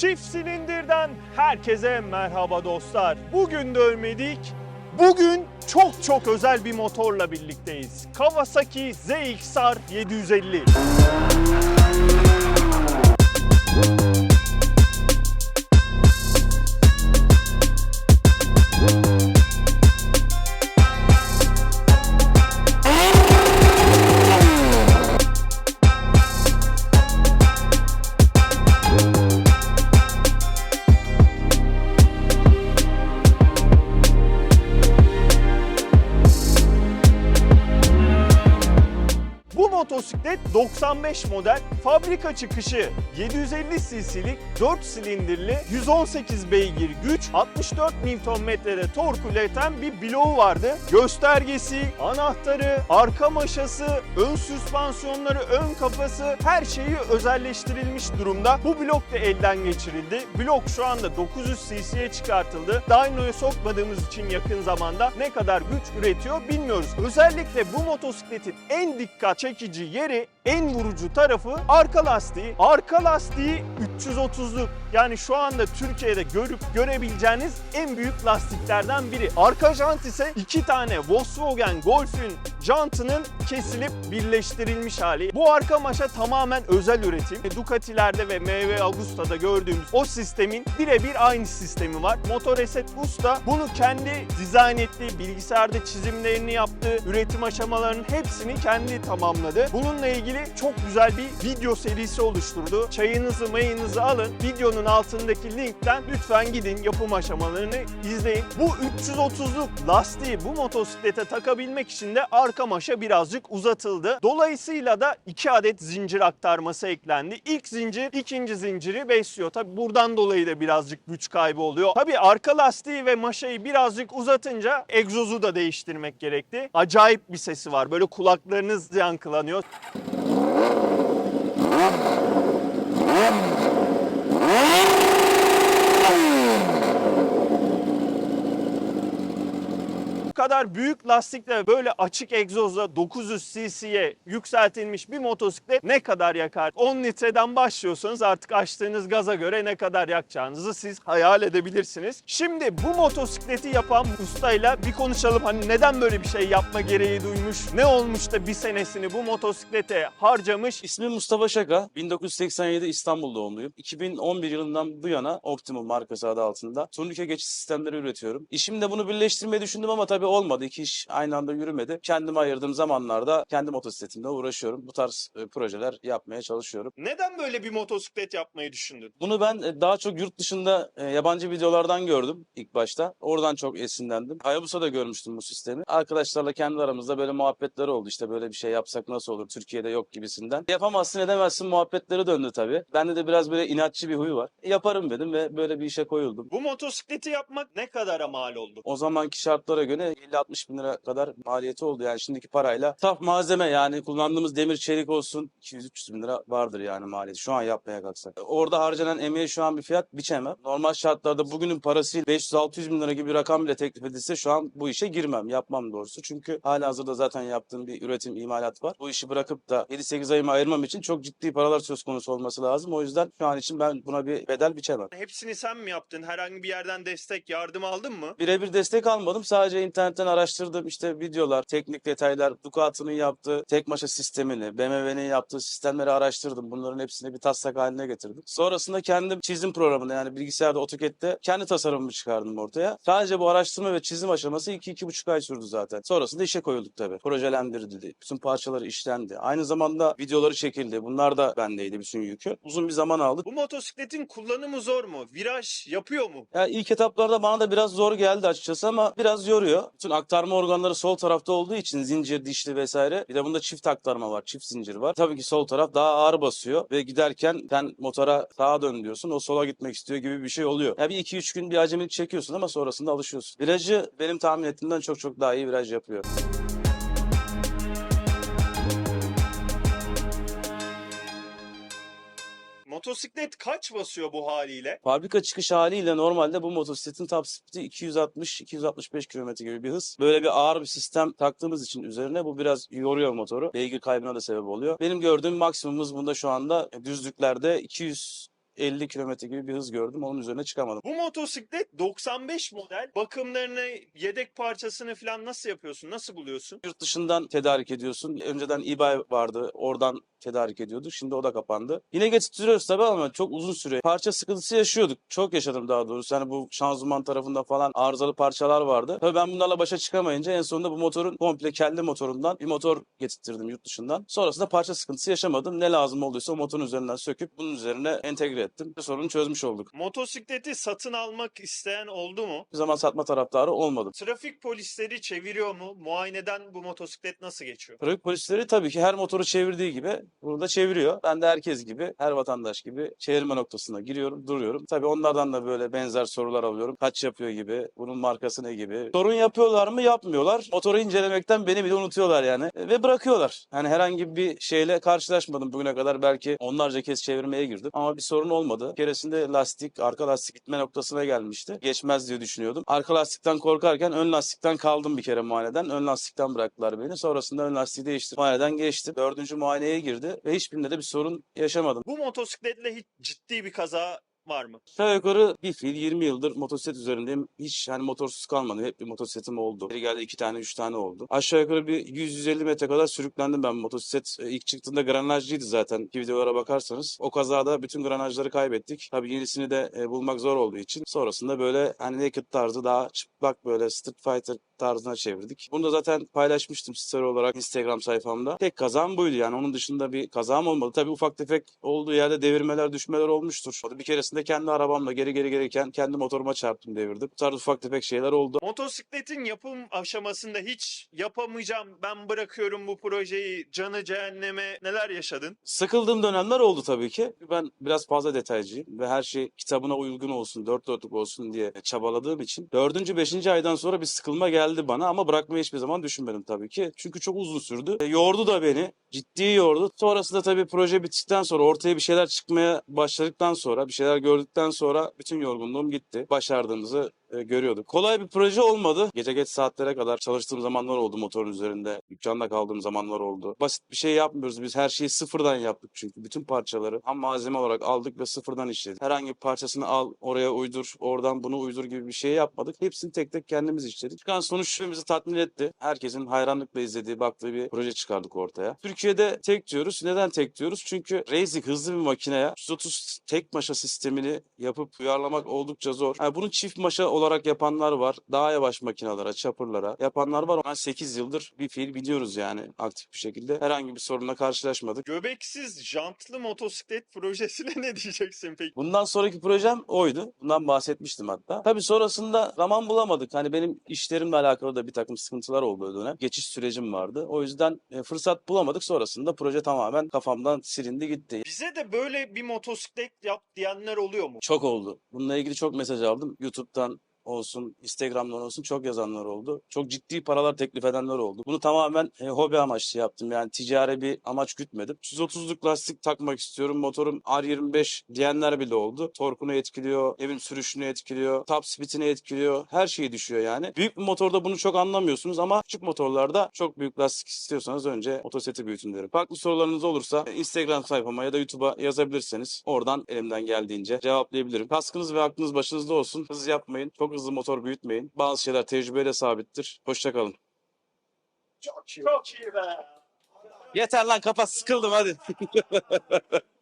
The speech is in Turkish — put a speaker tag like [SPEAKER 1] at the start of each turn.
[SPEAKER 1] Çift silindirden herkese merhaba dostlar. Bugün dövmedik. Bugün çok çok özel bir motorla birlikteyiz. Kawasaki ZX-R 750. motosiklet 95 model, fabrika çıkışı 750 cc'lik 4 silindirli 118 beygir güç 64 Nm'de tork üreten bir bloğu vardı. Göstergesi, anahtarı, arka maşası, ön süspansiyonları, ön kafası her şeyi özelleştirilmiş durumda. Bu blok da elden geçirildi. Blok şu anda 900 cc'ye çıkartıldı. Dyno'ya sokmadığımız için yakın zamanda ne kadar güç üretiyor bilmiyoruz. Özellikle bu motosikletin en dikkat çekici yeri, en vurucu tarafı arka lastiği. Arka lastiği 330'luk. Yani şu anda Türkiye'de görüp görebileceğiniz en büyük lastiklerden biri. Arka jant ise iki tane Volkswagen Golf'ün jantının kesilip birleştirilmiş hali. Bu arka maşa tamamen özel üretim. Ducati'lerde ve MV Agusta'da gördüğümüz o sistemin birebir aynı sistemi var. Motoreset Usta bunu kendi dizayn ettiği, bilgisayarda çizimlerini yaptığı, üretim aşamalarının hepsini kendi tamamladı. Bununla ilgili çok güzel bir video serisi oluşturdu. Çayınızı mayınızı alın. Videonun altındaki linkten lütfen gidin yapım aşamalarını izleyin. Bu 330'luk lastiği bu motosiklete takabilmek için de arka maşa birazcık uzatıldı. Dolayısıyla da 2 adet zincir aktarması eklendi. İlk zincir ikinci zinciri besliyor. Tabi buradan dolayı da birazcık güç kaybı oluyor. Tabi arka lastiği ve maşayı birazcık uzatınca egzozu da değiştirmek gerekti. Acayip bir sesi var. Böyle kulaklarınız yankılanıyor. Bu kadar büyük lastikle böyle açık egzozla 900 cc'ye yükseltilmiş bir motosiklet ne kadar yakar? 10 litreden başlıyorsanız artık açtığınız gaza göre ne kadar yakacağınızı siz hayal edebilirsiniz. Şimdi bu motosikleti yapan ustayla bir konuşalım. Hani neden böyle bir şey yapma gereği duymuş? Ne olmuş da bir senesini bu motosiklete harcamış?
[SPEAKER 2] İsmim Mustafa Şaka. 1987 İstanbul doğumluyum. 2011 yılından bu yana Optimum markası adı altında turnike geçiş sistemleri üretiyorum. İşimle bunu birleştirmeyi düşündüm ama tabii olmadı. İki iş aynı anda yürümedi. Kendime ayırdığım zamanlarda kendi motosikletimle uğraşıyorum. Bu tarz e, projeler yapmaya çalışıyorum.
[SPEAKER 1] Neden böyle bir motosiklet yapmayı düşündün?
[SPEAKER 2] Bunu ben e, daha çok yurt dışında e, yabancı videolardan gördüm ilk başta. Oradan çok esinlendim. Hayabusa'da görmüştüm bu sistemi. Arkadaşlarla kendi aramızda böyle muhabbetler oldu. İşte böyle bir şey yapsak nasıl olur? Türkiye'de yok gibisinden. Yapamazsın edemezsin muhabbetleri döndü tabii. Bende de biraz böyle inatçı bir huy var. Yaparım dedim ve böyle bir işe koyuldum.
[SPEAKER 1] Bu motosikleti yapmak ne kadara mal oldu?
[SPEAKER 2] O zamanki şartlara göre 50-60 bin lira kadar maliyeti oldu. Yani şimdiki parayla saf malzeme yani kullandığımız demir çelik olsun 200-300 bin lira vardır yani maliyeti. Şu an yapmaya kalksak. Orada harcanan emeğe şu an bir fiyat biçemem. Normal şartlarda bugünün parası 500-600 bin lira gibi bir rakam bile teklif edilse şu an bu işe girmem. Yapmam doğrusu. Çünkü hala hazırda zaten yaptığım bir üretim imalat var. Bu işi bırakıp da 7-8 ayımı ayırmam için çok ciddi paralar söz konusu olması lazım. O yüzden şu an için ben buna bir bedel biçemem.
[SPEAKER 1] Hepsini sen mi yaptın? Herhangi bir yerden destek, yardım aldın mı?
[SPEAKER 2] Birebir destek almadım. Sadece internetten araştırdım işte videolar, teknik detaylar, Ducati'nin yaptığı tek maşa sistemini, BMW'nin yaptığı sistemleri araştırdım. Bunların hepsini bir taslak haline getirdim. Sonrasında kendim çizim programında yani bilgisayarda AutoCAD'de kendi tasarımımı çıkardım ortaya. Sadece bu araştırma ve çizim aşaması 2-2,5 ay sürdü zaten. Sonrasında işe koyulduk tabii. Projelendirildi. Bütün parçaları işlendi. Aynı zamanda videoları çekildi. Bunlar da bendeydi bütün yükü. Uzun bir zaman aldı.
[SPEAKER 1] Bu motosikletin kullanımı zor mu? Viraj yapıyor mu?
[SPEAKER 2] Ya ilk etaplarda bana da biraz zor geldi açıkçası ama biraz yoruyor. Bütün aktarma organları sol tarafta olduğu için zincir, dişli vesaire. Bir de bunda çift aktarma var, çift zincir var. Tabii ki sol taraf daha ağır basıyor ve giderken sen motora sağa dön diyorsun. O sola gitmek istiyor gibi bir şey oluyor. Ya bir iki üç gün bir acemilik çekiyorsun ama sonrasında alışıyorsun. Virajı benim tahmin ettiğimden çok çok daha iyi viraj yapıyor.
[SPEAKER 1] Motosiklet kaç basıyor bu haliyle?
[SPEAKER 2] Fabrika çıkış haliyle normalde bu motosikletin top speed'i 260-265 km gibi bir hız. Böyle bir ağır bir sistem taktığımız için üzerine bu biraz yoruyor motoru. Beygir kaybına da sebep oluyor. Benim gördüğüm maksimumumuz bunda şu anda düzlüklerde 200 50 kilometre gibi bir hız gördüm. Onun üzerine çıkamadım.
[SPEAKER 1] Bu motosiklet 95 model. Bakımlarını, yedek parçasını falan nasıl yapıyorsun? Nasıl buluyorsun?
[SPEAKER 2] Yurt dışından tedarik ediyorsun. Önceden eBay vardı. Oradan tedarik ediyorduk. Şimdi o da kapandı. Yine getiriyoruz tabii ama çok uzun süre. Parça sıkıntısı yaşıyorduk. Çok yaşadım daha doğrusu. Yani bu şanzıman tarafında falan arızalı parçalar vardı. Tabii ben bunlarla başa çıkamayınca en sonunda bu motorun komple kendi motorundan bir motor getirttirdim yurt dışından. Sonrasında parça sıkıntısı yaşamadım. Ne lazım olduysa o motorun üzerinden söküp bunun üzerine entegre ettim. Sorunu çözmüş olduk.
[SPEAKER 1] Motosikleti satın almak isteyen oldu mu?
[SPEAKER 2] Bir zaman satma taraftarı olmadım.
[SPEAKER 1] Trafik polisleri çeviriyor mu? Muayeneden bu motosiklet nasıl geçiyor?
[SPEAKER 2] Trafik polisleri tabii ki her motoru çevirdiği gibi bunu da çeviriyor. Ben de herkes gibi, her vatandaş gibi çevirme noktasına giriyorum, duruyorum. Tabii onlardan da böyle benzer sorular alıyorum. Kaç yapıyor gibi, bunun markası ne gibi. Sorun yapıyorlar mı? Yapmıyorlar. Motoru incelemekten beni bile unutuyorlar yani. E, Ve bırakıyorlar. Yani herhangi bir şeyle karşılaşmadım bugüne kadar. Belki onlarca kez çevirmeye girdim. Ama bir sorun olmadı. Bir keresinde lastik, arka lastik gitme noktasına gelmişti. Geçmez diye düşünüyordum. Arka lastikten korkarken ön lastikten kaldım bir kere muayeneden. Ön lastikten bıraktılar beni. Sonrasında ön lastiği değiştirdim. Muayeneden geçtim. Dördüncü muayeneye girdi ve hiçbirinde de bir sorun yaşamadım.
[SPEAKER 1] Bu motosikletle hiç ciddi bir kaza var mı?
[SPEAKER 2] Aşağı yukarı bir fiil 20 yıldır motosiklet üzerindeyim. Hiç hani motorsuz kalmadım. Hep bir motosikletim oldu. Biri geldi iki tane üç tane oldu. Aşağı yukarı bir 100-150 metre kadar sürüklendim ben motosiklet. e, ilk çıktığında granajlıydı zaten. Ki videolara bakarsanız. O kazada bütün granajları kaybettik. Tabii yenisini de e, bulmak zor olduğu için. Sonrasında böyle hani naked tarzı daha çıplak böyle Street Fighter tarzına çevirdik. Bunu da zaten paylaşmıştım story olarak Instagram sayfamda. Tek kazam buydu yani. Onun dışında bir kazam olmadı. Tabii ufak tefek olduğu yerde devirmeler, düşmeler olmuştur. Bir keresinde kendi arabamla geri geri gelirken kendi motoruma çarptım devirdim. Bu tarz ufak tefek şeyler oldu.
[SPEAKER 1] Motosikletin yapım aşamasında hiç yapamayacağım ben bırakıyorum bu projeyi canı cehenneme neler yaşadın?
[SPEAKER 2] Sıkıldığım dönemler oldu tabii ki. Ben biraz fazla detaycıyım ve her şey kitabına uygun olsun, dört dörtlük olsun diye çabaladığım için. Dördüncü, beşinci aydan sonra bir sıkılma geldi bana ama bırakmayı hiçbir zaman düşünmedim tabii ki. Çünkü çok uzun sürdü. E, yordu da beni. Ciddi yordu. Sonrasında tabii proje bittikten sonra ortaya bir şeyler çıkmaya başladıktan sonra, bir şeyler gördükten sonra bütün yorgunluğum gitti. Başardığımızı e, görüyorduk. Kolay bir proje olmadı. Gece geç saatlere kadar çalıştığım zamanlar oldu motorun üzerinde. Dükkanda kaldığım zamanlar oldu. Basit bir şey yapmıyoruz. Biz her şeyi sıfırdan yaptık çünkü. Bütün parçaları ham malzeme olarak aldık ve sıfırdan işledik. Herhangi bir parçasını al, oraya uydur, oradan bunu uydur gibi bir şey yapmadık. Hepsini tek tek kendimiz işledik. Çıkan sonuç hepimizi tatmin etti. Herkesin hayranlıkla izlediği, baktığı bir proje çıkardık ortaya. Türkiye'de tek diyoruz. Neden tek diyoruz? Çünkü Racing hızlı bir makineye 130 tek maşa sistemini yapıp uyarlamak oldukça zor. Yani bunu çift maşa olarak yapanlar var. Daha yavaş makinalara, çapırlara yapanlar var. Ben 8 yıldır bir fiil biliyoruz yani aktif bir şekilde. Herhangi bir sorunla karşılaşmadık.
[SPEAKER 1] Göbeksiz jantlı motosiklet projesine ne diyeceksin peki?
[SPEAKER 2] Bundan sonraki projem oydu. Bundan bahsetmiştim hatta. Tabii sonrasında zaman bulamadık. Hani benim işlerimle alakalı da bir takım sıkıntılar oldu o dönem. Geçiş sürecim vardı. O yüzden e, fırsat bulamadık. Sonrasında proje tamamen kafamdan silindi gitti.
[SPEAKER 1] Bize de böyle bir motosiklet yap diyenler oluyor mu?
[SPEAKER 2] Çok oldu. Bununla ilgili çok mesaj aldım. YouTube'dan olsun, Instagram'dan olsun çok yazanlar oldu. Çok ciddi paralar teklif edenler oldu. Bunu tamamen e, hobi amaçlı yaptım. Yani ticari bir amaç gütmedim. 130'luk lastik takmak istiyorum. Motorum R25 diyenler bile oldu. Torkunu etkiliyor, evin sürüşünü etkiliyor, top speedini etkiliyor. Her şeyi düşüyor yani. Büyük bir motorda bunu çok anlamıyorsunuz ama küçük motorlarda çok büyük lastik istiyorsanız önce motosikleti büyütün derim. Farklı sorularınız olursa Instagram sayfama ya da YouTube'a yazabilirseniz oradan elimden geldiğince cevaplayabilirim. Kaskınız ve aklınız başınızda olsun. Hız yapmayın. Çok hızlı motor büyütmeyin. Bazı şeyler tecrübeyle sabittir. Hoşçakalın.
[SPEAKER 1] Çok iyi. Çok iyi be.
[SPEAKER 2] Yeter lan kapat sıkıldım hadi.